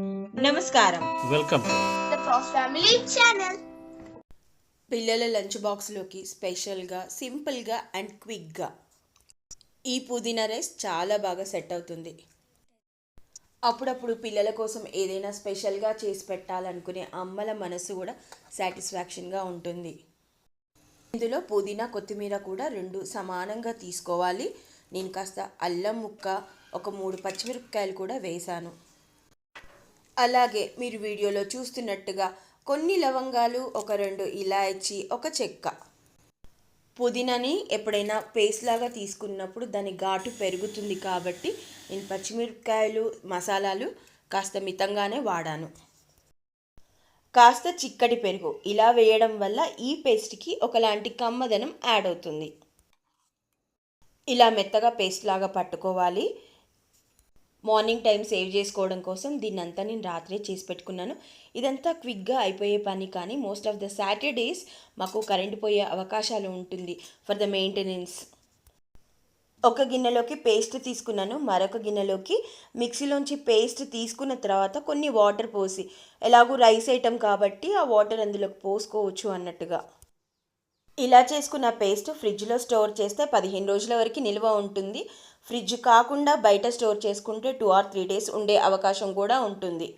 నమస్కారం. Welcome. To the Prof Family channel. పిల్లల lunch బాక్స్లోకి స్పెషల్గా సింపుల్గా అండ్ క్విక్గా. ఈ పుదీనా రైస్ చాలా బాగా సెట్ అవుతుంది. అప్పుడప్పుడు పిల్లల కోసం ఏదైనా స్పెషల్గా చేసి పెట్టాలనుకునే అమ్మల మనసు కూడా సాటిస్ఫాక్షన్గా ఉంటుంది. ఇందులో పుదీనా కొత్తిమీర కూడా రెండు సమానంగా తీసుకోవాలి. నేను కాస్త అల్లం ముక్క ఒక మూడు పచ్చిమిరపకాయలు కూడా వేశాను. అలాగే మీరు వీడియోలో చూస్తున్నట్టుగా కొన్ని లవంగాలు ఒక రెండు ఇలాయచి ఒక చెక్క. పుదీనాని ఎప్పుడైనా పేస్ట్ లాగా తీసుకున్నప్పుడు దాని ఘాటు పెరుగుతుంది కాబట్టి నేను పచ్చిమిరపకాయలు మసాలాలు కాస్త మితంగానే వాడాను. కాస్త చిక్కటి పెరుగు ఇలా వేయడం వల్ల ఈ పేస్ట్కి ఒకలాంటి కమ్మదనం యాడ్ అవుతుంది. ఇలా మెత్తగా పేస్ట్ లాగా పట్టుకోవాలి. మార్నింగ్ టైం సేవ్ చేసుకోవడం కోసం దీన్ని అంతా నేను రాత్రే చేసి పెట్టుకున్నాను. ఇదంతా క్విక్గా అయిపోయే పని కానీ మోస్ట్ ఆఫ్ ద సాటర్డేస్ మాకు కరెంటు పోయే అవకాశాలు ఉంటుంది ఫర్ ద మెయింటెనెన్స్. ఒక గిన్నెలోకి పేస్ట్ తీసుకున్నాను. మరొక గిన్నెలోకి మిక్సీలోంచి పేస్ట్ తీసుకున్న తర్వాత కొన్ని వాటర్ పోసి ఎలాగూ రైస్ ఐటమ్ కాబట్టి ఆ వాటర్ అందులోకి పోసుకోవచ్చు అన్నట్టుగా. ఇలా చేసుకున్న పేస్ట్ ఫ్రిడ్జ్లో స్టోర్ చేస్తే పదిహేను రోజుల వరకు నిల్వ ఉంటుంది. ఫ్రిడ్జ్ కాకుండా బయట స్టోర్ చేసుకుంటే టూ ఆర్ త్రీ డేస్ ఉండే అవకాశం కూడా ఉంటుంది.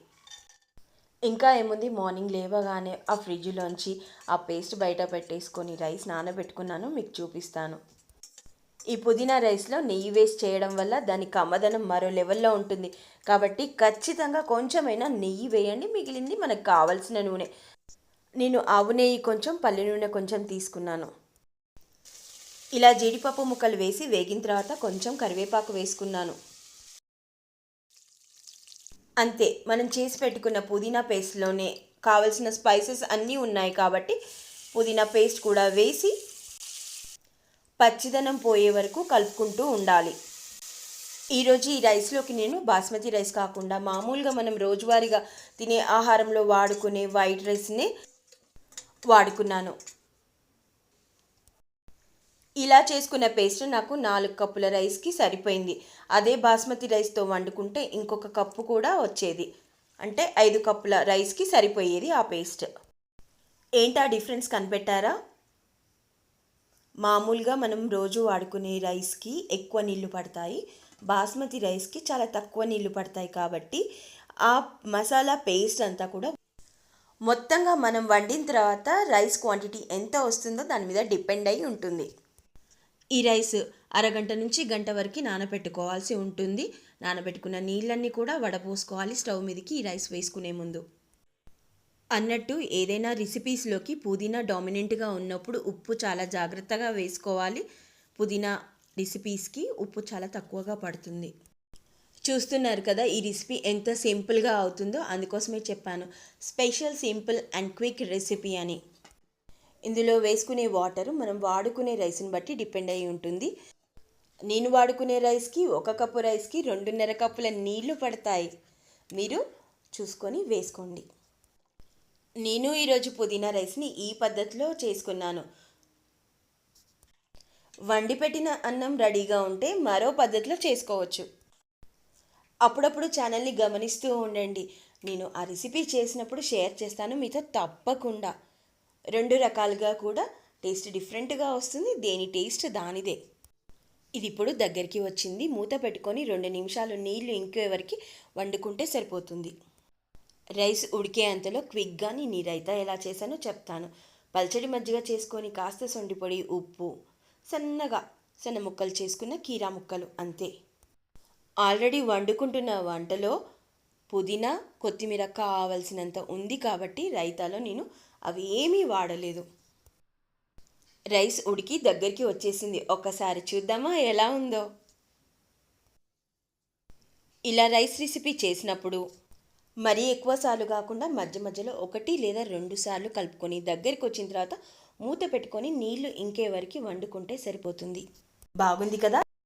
ఇంకా ఏముంది? మార్నింగ్ లేవగానే ఆ ఫ్రిడ్జ్లోంచి ఆ పేస్ట్ బయట పెట్టేసుకొని రైస్ నానబెట్టుకున్నాను. మీకు చూపిస్తాను. ఈ పుదీనా రైస్లో నెయ్యి వేస్ట్ చేయడం వల్ల దాని కమ్మదనం మరో లెవెల్లో ఉంటుంది. కాబట్టి ఖచ్చితంగా కొంచెమైనా నెయ్యి వేయండి. మిగిలింది మనకు కావాల్సిన నూనె. నేను ఆవు నెయ్యి కొంచెం పల్లి నూనె కొంచెం తీసుకున్నాను. ఇలా జీడిపప్పు ముక్కలు వేసి వేగిన తర్వాత కొంచెం కరివేపాకు వేసుకున్నాను. అంతే మనం చేసి పెట్టుకున్న పుదీనా పేస్ట్లోనే కావలసిన స్పైసెస్ అన్నీ ఉన్నాయి కాబట్టి పుదీనా పేస్ట్ కూడా వేసి పచ్చిదనం పోయే వరకు కలుపుకుంటూ ఉండాలి. ఈరోజు ఈ రైస్లోకి నేను బాస్మతి రైస్ కాకుండా మామూలుగా మనం రోజువారీగా తినే ఆహారంలో వాడుకునే వైట్ రైస్ని వాడుకున్నాను. ఇలా చేసుకున్న పేస్ట్ నాకు నాలుగు కప్పుల రైస్కి సరిపోయింది. అదే బాస్మతి రైస్తో వండుకుంటే ఇంకొక కప్పు కూడా వచ్చేది. అంటే ఐదు కప్పుల రైస్కి సరిపోయేది ఆ పేస్ట్. ఏంటా డిఫరెన్స్ కనిపెట్టారా? మామూలుగా మనం రోజు వాడుకునే రైస్కి ఎక్కువ నీళ్ళు పడతాయి. బాస్మతి రైస్కి చాలా తక్కువ నీళ్ళు పడతాయి కాబట్టి ఆ మసాలా పేస్ట్ అంతా కూడా మొత్తంగా మనం వండిన తర్వాత రైస్ క్వాంటిటీ ఎంత వస్తుందో దాని మీద డిపెండ్ అయి ఉంటుంది. ఈ రైస్ అరగంట నుంచి గంట వరకు నానబెట్టుకోవాల్సి ఉంటుంది. నానబెట్టుకున్న నీళ్ళన్నీ కూడా వడపోసుకోవాలి స్టవ్ మీదకి ఈ రైస్ వేసుకునే ముందు. అన్నట్టు ఏదైనా రెసిపీస్లోకి పుదీనా డామినెంట్గా ఉన్నప్పుడు ఉప్పు చాలా జాగ్రత్తగా వేసుకోవాలి. పుదీనా రెసిపీస్కి ఉప్పు చాలా తక్కువగా పడుతుంది. చూస్తున్నారు కదా ఈ రెసిపీ ఎంత సింపుల్గా అవుతుందో అందుకోసమే చెప్పాను. Special simple and quick recipe అని. ఇందులో వేసుకునే వాటర్ మనం వాడుకునే రైస్ని బట్టి డిపెండ్ అయి ఉంటుంది. నేను వాడుకునే రైస్కి ఒక కప్పు రైస్కి రెండున్నర కప్పుల నీళ్ళు పడతాయి. మీరు చూసుకొని వేసుకోండి. నేను ఈరోజు పుదీనా రైస్ని ఈ పద్ధతిలో చేసుకున్నాను. వండి పెట్టిన అన్నం రెడీగా ఉంటే మరో పద్ధతిలో చేసుకోవచ్చు. అప్పుడప్పుడు ఛానల్ని గమనిస్తూ ఉండండి. నేను ఆ రెసిపీ చేసినప్పుడు షేర్ చేస్తాను. మీతో తప్పకుండా. రెండు రకాలుగా కూడా టేస్ట్ డిఫరెంట్గా వస్తుంది. దేని టేస్ట్ దానిదే. ఇది ఇప్పుడు దగ్గరికి వచ్చింది. మూత పెట్టుకొని రెండు నిమిషాలు నీళ్ళు ఇంకే వండుకుంటే సరిపోతుంది. రైస్ ఉడికే అంతలో క్విక్గా నేను రైతా ఎలా చేశానో చెప్తాను. పల్చడి మజ్జిగ చేసుకొని కాస్త సొండిపొడి ఉప్పు సన్నగా సన్న ముక్కలు చేసుకున్న కీరా ముక్కలు అంతే. ఆల్రెడీ వండుకుంటున్న వంటలో పుదీనా కొత్తిమీర కావలసినంత ఉంది కాబట్టి రైతాలో నేను అవి ఏమీ వాడలేదు. రైస్ ఉడికి దగ్గరికి వచ్చేసింది. ఒక్కసారి చూద్దామా ఎలా ఉందో? ఇలా రైస్ రెసిపీ చేసినప్పుడు మరీ ఎక్కువ సార్లు కాకుండా మధ్య మధ్యలో ఒకటి లేదా రెండు సార్లు కలుపుకొని దగ్గరికి వచ్చిన తర్వాత మూత పెట్టుకొని నీళ్ళు ఇంకే వరకు వండుకుంటే సరిపోతుంది. బాగుంది కదా?